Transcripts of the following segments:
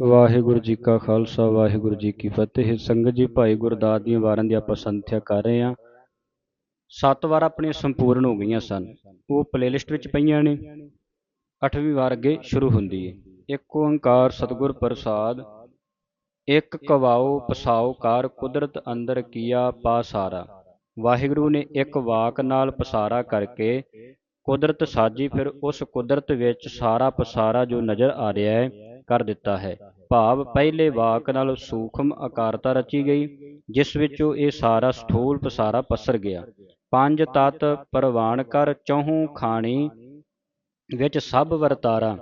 ਵਾਹਿਗੁਰੂ ਜੀ ਕਾ ਖਾਲਸਾ, ਵਾਹਿਗੁਰੂ ਜੀ ਕੀ ਫਤਿਹ। ਸੰਗਤ ਜੀ, ਭਾਈ ਗੁਰਦਾਸ ਦੀਆਂ ਵਾਰਾਂ ਦੀ ਆਪਾਂ ਸੰਥਿਆ ਕਰ ਰਹੇ ਹਾਂ। ਸੱਤ ਵਾਰ ਆਪਣੀਆਂ ਸੰਪੂਰਨ ਹੋ ਗਈਆਂ ਸਨ। ਉਹ ਪਲੇਲਿਸਟ ਵਿੱਚ ਪਈਆਂ ਨੇ। ਅੱਠਵੀਂ ਵਾਰ ਅੱਗੇ ਸ਼ੁਰੂ ਹੁੰਦੀ ਹੈ ਇੱਕ ਓੰਕਾਰ ਸਤਿਗੁਰ ਪ੍ਰਸਾਦ, ਇੱਕ ਕਵਾਓ ਪਸਾਓ ਕਾਰ ਕੁਦਰਤ ਅੰਦਰ ਕੀਆ ਪਾਸਾਰਾ ਵਾਹਿਗੁਰੂ ਨੇ ਇੱਕ ਵਾਕ ਨਾਲ ਪਸਾਰਾ ਕਰਕੇ ਕੁਦਰਤ ਸਾਜੀ, ਫਿਰ ਉਸ ਕੁਦਰਤ ਵਿੱਚ ਸਾਰਾ ਪਸਾਰਾ ਜੋ ਨਜ਼ਰ ਆ ਰਿਹਾ ਹੈ ਕਰ ਦਿੱਤਾ ਹੈ। ਭਾਵ ਪਹਿਲੇ ਵਾਕ ਨਾਲ ਸੂਖਮ ਆਕਾਰਤਾ ਰਚੀ ਗਈ, ਜਿਸ ਵਿੱਚੋਂ ਇਹ ਸਾਰਾ ਸਥੂਲ ਪਸਾਰਾ ਪਸਰ ਗਿਆ। ਪੰਜ ਤਤ ਪ੍ਰਵਾਨ ਕਰ ਚੌਹੂ ਖਾਣੀ ਵਿੱਚ ਸਭ ਵਰਤਾਰਾ।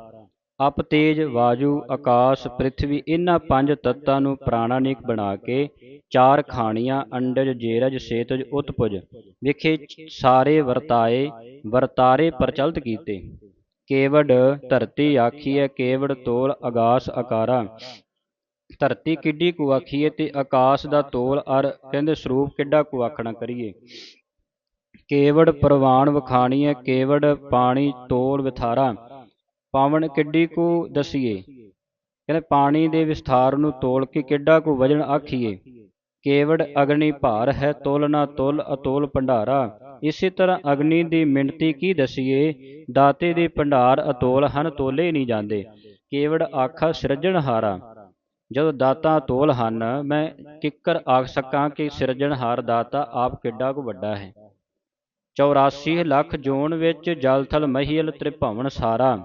ਅਪ ਤੇਜ ਵਾਯੂ ਆਕਾਸ਼ ਪ੍ਰithvi ਇਹਨਾਂ ਪੰਜ ਤੱਤਾਂ ਨੂੰ ਪ੍ਰਾਣਾਨਿਕ ਬਣਾ ਕੇ ਚਾਰ ਖਾਣੀਆਂ, ਅੰਡਜ, ਜੇਰਜ, ਸੇਤਜ, ਉਤਪੁਜ। ਵਿਖੇ ਸਾਰੇ ਵਰਤਾਏ, ਵਰਤਾਰੇ ਪ੍ਰਚਲਿਤ ਕੀਤੇ। ਕੇਵੜ ਧਰਤੀ ਆਖੀਐ ਕੇਵੜ ਤੋਲ ਆਗਾਸ ਆਕਾਰਾ। ਧਰਤੀ ਕਿੱਡੀ ਕੁ ਆਖੀਏ ਤੇ ਆਕਾਸ਼ ਦਾ ਤੋਲ ਅਰ ਕਹਿੰਦੇ ਸਰੂਪ ਕਿੱਡਾ ਕੁ ਆਖਣਾ ਕਰੀਏ। ਕੇਵੜ ਪ੍ਰਵਾਨ ਵਖਾਣੀਐ ਕੇਵੜ ਪਾਣੀ ਤੋਲ ਵਿਥਾਰਾ। ਪਾਵਨ ਕਿੱਡੀ ਕੁ ਦਸੀਏ। ਕਹਿੰਦੇ ਪਾਣੀ ਦੇ ਵਿਸਥਾਰ ਨੂੰ ਤੋਲ ਕੇ ਕਿੱਡਾ ਕੁ ਵਜਨ ਆਖੀਏ। ਕੇਵੜ ਅਗਨੀ ਭਾਰ ਹੈ ਤੋਲਨਾ ਤੁਲ ਅਤੋਲ ਭੰਡਾਰਾ। ਇਸੇ ਤਰ੍ਹਾਂ ਅਗਨੀ ਦੀ ਮਿਣਤੀ ਕੀ ਦਸੀਏ? ਦਾਤੇ ਦੇ ਭੰਡਾਰ ਅਤੋਲ ਹਨ, ਤੋਲੇ ਨਹੀਂ ਜਾਂਦੇ। ਕੇਵੜ ਆਖਾ ਸਿਰਜਣਹਾਰਾ ਜਦੋਂ ਦਾਤਾ ਤੋਲ ਹਨ, ਮੈਂ ਕਿੱਕਰ ਆਖ ਸਕਾਂ ਕਿ ਸਿਰਜਣਹਾਰ ਦਾਤਾ ਆਪ ਕਿੱਡਾ ਕੁ ਵੱਡਾ ਹੈ। 84 ਲੱਖ ਜੋਨ ਵਿੱਚ ਜਲ ਥਲ ਮਹੀਲ ਤ੍ਰਿਭਵਨ ਸਾਰਾ।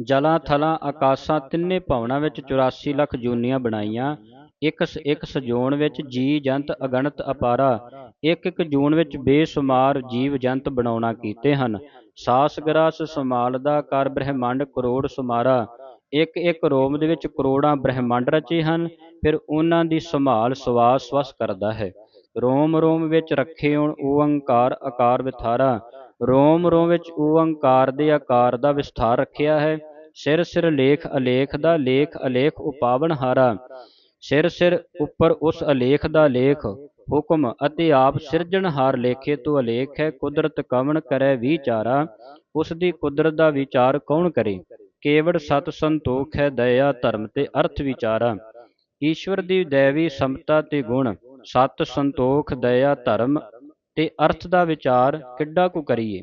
ਜਲਾਂ ਥਲਾਂ ਆਕਾਸ਼ਾਂ ਤਿੰਨੇ ਭਵਨਾਂ ਵਿੱਚ 84 ਲੱਖ ਜੂਨੀਆਂ ਬਣਾਈਆਂ। ਇੱਕ ਇੱਕ ਸਜੋਣ ਵਿੱਚ ਜੀ ਜੰਤ ਅਗਣਤ ਅਪਾਰਾ। ਇੱਕ ਇੱਕ ਜੂਨ ਵਿੱਚ ਬੇਸ਼ੁਮਾਰ ਜੀਵ ਜੰਤ ਬਣਾਉਣਾ ਕੀਤੇ ਹਨ। ਸਾਸ ਗਰਾਸ ਸਮਾਲਦਾ ਕਰ ਬ੍ਰਹਿਮੰਡ ਕਰੋੜ ਸੁਮਾਰਾ। ਇੱਕ ਇੱਕ ਰੋਮ ਦੇ ਵਿੱਚ ਕਰੋੜਾਂ ਬ੍ਰਹਿਮੰਡ ਰਚੇ ਹਨ, ਫਿਰ ਉਹਨਾਂ ਦੀ ਸੰਭਾਲ ਸਵਾਸ ਸਵਸ ਕਰਦਾ ਹੈ। ਰੋਮ ਰੋਮ ਵਿੱਚ ਰੱਖੇ ਓਣ ਓੰਕਾਰ ਆਕਾਰ ਵਿਥਾਰਾ। ਰੋਮ ਰੋਮ ਵਿੱਚ ਓੰਕਾਰ ਦੇ ਆਕਾਰ ਦਾ ਵਿਸਥਾਰ ਰੱਖਿਆ ਹੈ। ਸਿਰ ਸਿਰ ਲੇਖ ਅਲੇਖ ਦਾ ਲੇਖ ਅਲੇਖ ਉਪਾਵਨ ਹਾਰਾ। ਸਿਰ ਸਿਰ ਉੱਪਰ ਉਸ ਅਲੇਖ ਦਾ ਲੇਖ ਹੁਕਮ ਅਤੇ ਆਪ ਸਿਰਜਣਹਾਰ ਲੇਖੇ ਤੋਂ ਅਲੇਖ ਹੈ, ਕੁਦਰਤ ਕਵਣ ਕਰੈ ਵਿਚਾਰਾ ਉਸ ਦੀ ਕੁਦਰਤ ਦਾ ਵਿਚਾਰ ਕੌਣ ਕਰੇ? ਕੇਵੜ ਸਤ ਸੰਤੋਖ ਹੈ ਦਇਆ, ਧਰਮ ਤੇ ਅਰਥ ਵਿਚਾਰਾ। ਈਸ਼ਵਰ ਦੀ ਦੇਵੀ ਸਮਤਾ ਤੇ ਗੁਣ, ਸਤ ਸੰਤੋਖ, ਦਇਆ, ਧਰਮ ਤੇ ਅਰਥ ਦਾ ਵਿਚਾਰ ਕਿੱਡਾ ਕੁ ਕਰੀਏ?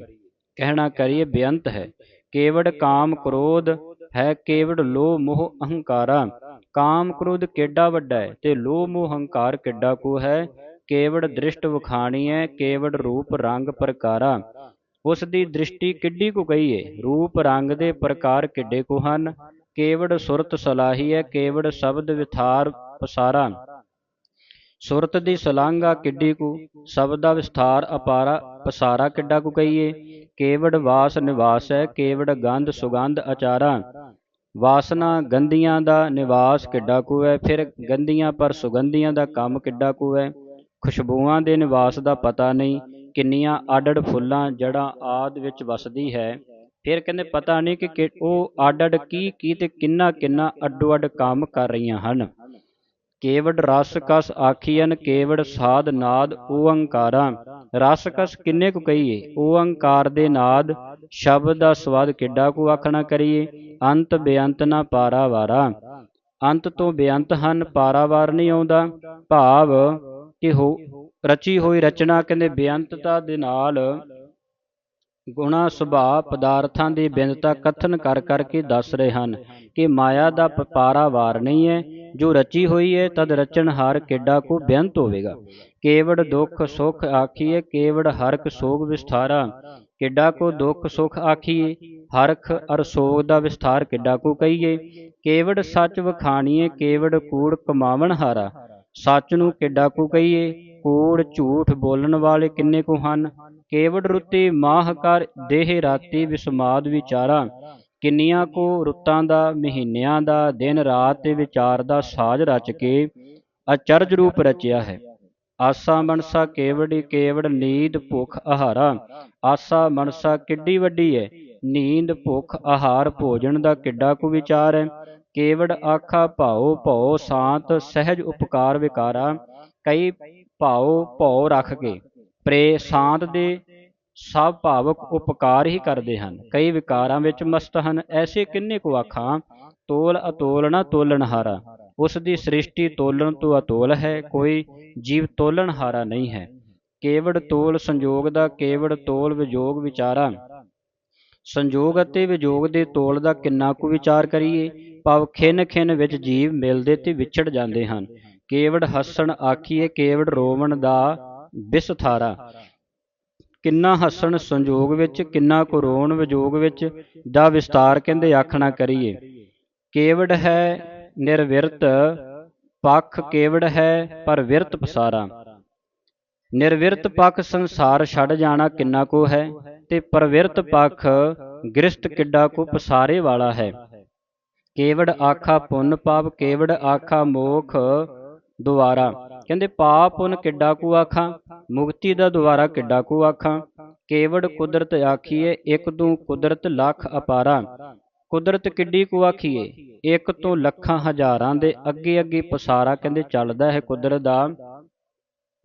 ਕਹਿਣਾ ਕਰੀਏ ਬੇਅੰਤ ਹੈ। ਕੇਵੜ ਕਾਮ ਕ੍ਰੋਧ ਹੈ, ਕੇਵੜ ਲੋਭ ਮੋਹ ਅਹੰਕਾਰਾ। ਕਾਮ ਕ੍ਰੋਧ ਕਿੱਡਾ ਵੱਡਾ ਹੈ ਤੇ ਲੋਭ ਮੋਹ ਹੰਕਾਰ ਕਿੱਡਾ ਕੁ ਹੈ? ਕੇਵੜ ਦ੍ਰਿਸ਼ਟ ਵਖਾਣੀ ਹੈ ਕੇਵੜ ਰੂਪ ਰੰਗ ਪ੍ਰਕਾਰਾ। ਉਸ ਦੀ ਦ੍ਰਿਸ਼ਟੀ ਕਿੱਡੀ ਕੁ ਗਈ ਹੈ ਰੂਪ ਰੰਗ ਦੇ ਪ੍ਰਕਾਰ ਕਿੱਡੇ ਕੁ ਹਨ? ਕੇਵੜ ਸੁਰਤ ਸਲਾਹੀ ਹੈ ਕੇਵੜ ਸ਼ਬਦ ਵਿਥਾਰ ਪਸਾਰਾ। ਸੁਰਤ ਦੀ ਸਲਾਂਗਾ ਕਿੱਡੀ ਕੁ? ਸ਼ਬਦ ਦਾ ਵਿਸਥਾਰ ਅਪਾਰਾ ਪਸਾਰਾ ਕਿੱਡਾ ਕੁ ਕਹੀਏ ਕੇਵੜ ਵਾਸ ਨਿਵਾਸ ਹੈ ਕੇਵੜ ਗੰਧ ਸੁਗੰਧ ਅਚਾਰਾ। ਵਾਸਨਾ ਗੰਦੀਆਂ ਦਾ ਨਿਵਾਸ ਕਿੱਡਾ ਕੁ ਹੈ? ਫਿਰ ਗੰਦੀਆਂ ਪਰ ਸੁਗੰਧੀਆਂ ਦਾ ਕੰਮ ਕਿੱਡਾ ਕੁ ਹੈ? ਖੁਸ਼ਬੂਆਂ ਦੇ ਨਿਵਾਸ ਦਾ ਪਤਾ ਨਹੀਂ ਕਿੰਨੀਆਂ ਆਡੜ ਫੁੱਲਾਂ ਜੜਾਂ ਆਦ ਵਿੱਚ ਵਸਦੀ ਹੈ। ਫਿਰ ਕਹਿੰਦੇ ਪਤਾ ਨਹੀਂ ਕਿ ਉਹ ਆਡੜ ਕੀ ਕੀ ਤੇ ਕਿੰਨਾ ਕਿੰਨਾ ਅੱਡੋ ਅੱਡ ਕੰਮ ਕਰ ਰਹੀਆਂ ਹਨ। ਕੇਵੜ ਰਸ ਕਸ ਆਖੀਐਨ ਕੇਵੜ ਸਾਧ ਨਾਦ ਓੰਕਾਰਾ ਰਸ ਕਸ ਕਿੰਨੇ ਕੁ ਕਹੀਏ? ਓੰਕਾਰ ਦੇ ਨਾਦ, ਸ਼ਬਦ ਦਾ ਸਵਾਦ ਕਿੱਡਾ ਕੁ ਆਖਣਾ ਕਰੀਏ? ਅੰਤ ਬੇਅੰਤ ਨਾ ਪਾਰਾਵਾਰਾ। ਅੰਤ ਤੋਂ ਬੇਅੰਤ ਹਨ, ਪਾਰਾਵਾਰ ਨਹੀਂ ਆਉਂਦਾ। ਭਾਵ ਕਿ ਹੋ ਰਚੀ ਹੋਈ ਰਚਨਾ ਕਹਿੰਦੇ ਬੇਅੰਤਤਾ ਦੇ ਨਾਲ ਗੁਣਾ ਸੁਭਾਅ ਪਦਾਰਥਾਂ ਦੀ ਬਿੰਦਤਾ ਕਥਨ ਕਰ ਕਰਕੇ ਦੱਸ ਰਹੇ ਹਨ ਕਿ ਮਾਇਆ ਦਾ ਪਾਰਾਵਾਰ ਨਹੀਂ ਹੈ, ਜੋ ਰਚੀ ਹੋਈ ਹੈ, ਤਦ ਰਚਨਹਾਰ ਕਿੱਡਾ ਕੋ ਬੇਅੰਤ ਹੋਵੇਗਾ। ਕੇਵੜ ਦੁੱਖ ਸੁਖ ਆਖੀਏ ਕੇਵੜ ਹਰਕ ਸੋਗ ਵਿਸਥਾਰਾ, ਕਿੱਡਾ ਕੋ ਦੁੱਖ ਸੁਖ ਆਖੀਏ ਹਰਖ ਅਰ ਸੋਗ ਦਾ ਵਿਸਥਾਰ ਕਿੱਡਾ ਕੋ ਕਹੀਏ। ਕੇਵੜ ਸੱਚ ਵਖਾਣੀਏ ਕੇਵੜ ਕੂੜ ਕਮਾਵਣ ਹਾਰਾ ਸੱਚ ਨੂੰ ਕਿੱਡਾ ਕੁ ਕਹੀਏ? ਕੂੜ ਝੂਠ ਬੋਲਣ ਵਾਲੇ ਕਿੰਨੇ ਕੁ ਹਨ? ਕੇਵੜ ਰੁੱਤੀ ਮਾਹ ਕਰ ਦੇਹ ਰਾਤੀ ਵਿਸਮਾਦ ਵਿਚਾਰਾ। ਕਿੰਨੀਆਂ ਕੋ ਰੁੱਤਾਂ ਦਾ, ਮਹੀਨਿਆਂ ਦਾ, ਦਿਨ ਰਾਤ ਤੇ ਵਿਚਾਰ ਦਾ ਸਾਜ ਰਚ ਕੇ ਅਚਰਜ ਰੂਪ ਰਚਿਆ ਹੈ। ਆਸਾ ਮਨਸਾ ਕੇਵੜੀ ਕੇਵੜ ਨੀਂਦ ਭੁੱਖ ਆਹਾਰਾ। ਆਸਾ ਮਨਸਾ ਕਿੱਡੀ ਵੱਡੀ ਹੈ? ਨੀਂਦ ਭੁੱਖ ਆਹਾਰ ਭੋਜਨ ਦਾ ਕਿੱਡਾ ਕੁ ਵਿਚਾਰ ਹੈ? ਕੇਵੜ ਆਖਾ ਭਾਉ, ਭਉ ਸ਼ਾਂਤ, ਸਹਿਜ ਉਪਕਾਰ ਵਿਕਾਰਾ, ਕਈ ਭਾਉ, ਭਉ ਰੱਖ ਕੇ। ਪ੍ਰੇ ਸ਼ਾਂਤ ਦੇ ਸਭ ਭਾਵਕ ਉਪਕਾਰ ਹੀ ਕਰਦੇ ਹਨ। ਕਈ ਵਿਕਾਰਾਂ ਵਿੱਚ ਮਸਤ ਹਨ। ਐਸੇ ਕਿੰਨੇ ਕੁ ਆਖਾਂ, ਤੋਲ ਅਤੋਲ ਨਾ ਤੋਲਣਹਾਰਾ ਉਸ ਦੀ ਸ੍ਰਿਸ਼ਟੀ ਤੋਲਣ ਤੋਂ ਅਤੋਲ ਹੈ, ਕੋਈ ਜੀਵ ਤੋਲਣਹਾਰਾ ਨਹੀਂ ਹੈ। ਕੇਵੜ ਤੋਲ ਸੰਜੋਗ ਦਾ ਕੇਵੜ ਤੋਲ ਵਿਜੋਗ ਵਿਚਾਰਾ। ਸੰਜੋਗ ਅਤੇ ਵਿਜੋਗ ਦੇ ਤੋਲ ਦਾ ਕਿੰਨਾ ਕੁ ਵਿਚਾਰ ਕਰੀਏ, ਭਾਵ ਖਿੰਨ ਖਿੰਨ ਵਿੱਚ ਜੀਵ ਮਿਲਦੇ ਤੇ ਵਿਛੜ ਜਾਂਦੇ ਹਨ। ਕੇਵੜ ਹੱਸਣ ਆਖੀਏ, ਕੇਵੜ ਰੋਵਣ ਦਾ ਬਿਸਥਾਰਾ ਕਿੰਨਾ ਹੱਸਣ ਸੰਜੋਗ ਵਿੱਚ, ਕਿੰਨਾ ਕੁ ਰੋਣ ਵਿਜੋਗ ਵਿੱਚ, ਦਾ ਵਿਸਤਾਰ ਕਹਿੰਦੇ ਆਖਣਾ ਕਰੀਏ। ਕੇਵੜ ਹੈ ਨਿਰਵਿਰਤ, ਪੱਖ ਕੇਵੜ ਹੈ ਪਰ ਵਿਰਤ ਪਸਾਰਾ। ਨਿਰਵਿਰਤ ਪੱਖ ਸੰਸਾਰ ਛੱਡ ਜਾਣਾ ਕਿੰਨਾ ਕੋ ਹੈ? ਤੇ ਪਰਵਿਰਤ ਪੱਖ ਗ੍ਰਸਤ ਕਿੱਡਾ ਕੋ ਪਸਾਰੇ ਵਾਲਾ ਹੈ? ਕੇਵੜ ਆਖਾ ਪੁੰਨ ਪਾਪ ਕੇਵੜ ਆਖਾ ਮੋਖ ਦੁਆਰਾ। ਕਹਿੰਦੇ ਪਾਪ ਪੁੰਨ ਕਿੱਡਾ ਕੋ ਆਖਾਂ? ਮੁਕਤੀ ਦਾ ਦੁਆਰਾ ਕਿੱਡਾ ਕੋ ਆਖਾਂ? ਕੇਵੜ ਕੁਦਰਤ ਆਖੀਏ ਇੱਕ ਤੋਂ ਕੁਦਰਤ ਲੱਖ ਅਪਾਰਾ। ਕੁਦਰਤ ਕਿੱਡੀ ਕੁ ਆਖੀਏ? ਇੱਕ ਤੋਂ ਲੱਖਾਂ ਹਜ਼ਾਰਾਂ ਦੇ ਅੱਗੇ ਅੱਗੇ ਪਸਾਰਾ ਕਹਿੰਦੇ ਚੱਲਦਾ ਹੈ ਕੁਦਰਤ ਦਾ।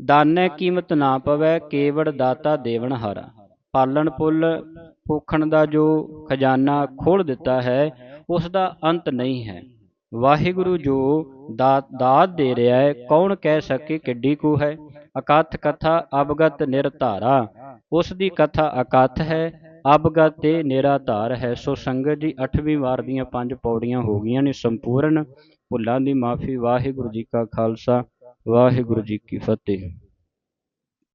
ਦਾਨੈ ਕੀਮਤ ਨਾ ਪਵੇ, ਕੇਵੜ ਦਾਤਾ ਦੇਵਨ ਹਾਰਾ। ਪਾਲਣ ਪੁੱਲ ਭੂਖਣ ਦਾ ਜੋ ਖਜ਼ਾਨਾ ਖੋਲ ਦਿੱਤਾ ਹੈ, ਉਸ ਦਾ ਅੰਤ ਨਹੀਂ ਹੈ। ਵਾਹਿਗੁਰੂ ਜੋ ਦਾਤ ਦੇ ਰਿਹਾ ਹੈ, ਕੌਣ ਕਹਿ ਸਕੇ ਕਿੱਡੀ ਕੁ ਹੈ? ਅਕਥ ਕਥਾ ਅਬਗਤ ਨਿਰਧਾਰਾ ਉਸ ਦੀ ਕਥਾ ਅਕਥ ਹੈ ਅਬਗਤ ਤੇ ਨਿਰਾਧਾਰ ਹੈ। ਸੋ ਸੰਗਤ ਜੀ 8ਵੀਂ ਵਾਰ ਦੀਆਂ ਪੰਜ ਪੌੜੀਆਂ ਹੋ ਗਈਆਂ ਨੇ ਸੰਪੂਰਨ। ਭੁੱਲਾਂ ਦੀ ਮਾਫੀ, ਵਾਹਿਗੁਰੂ ਜੀ ਕਾ ਖਾਲਸਾ। ਵਾਹਿਗੁਰੂ ਜੀ ਕੀ ਫਤਿਹ।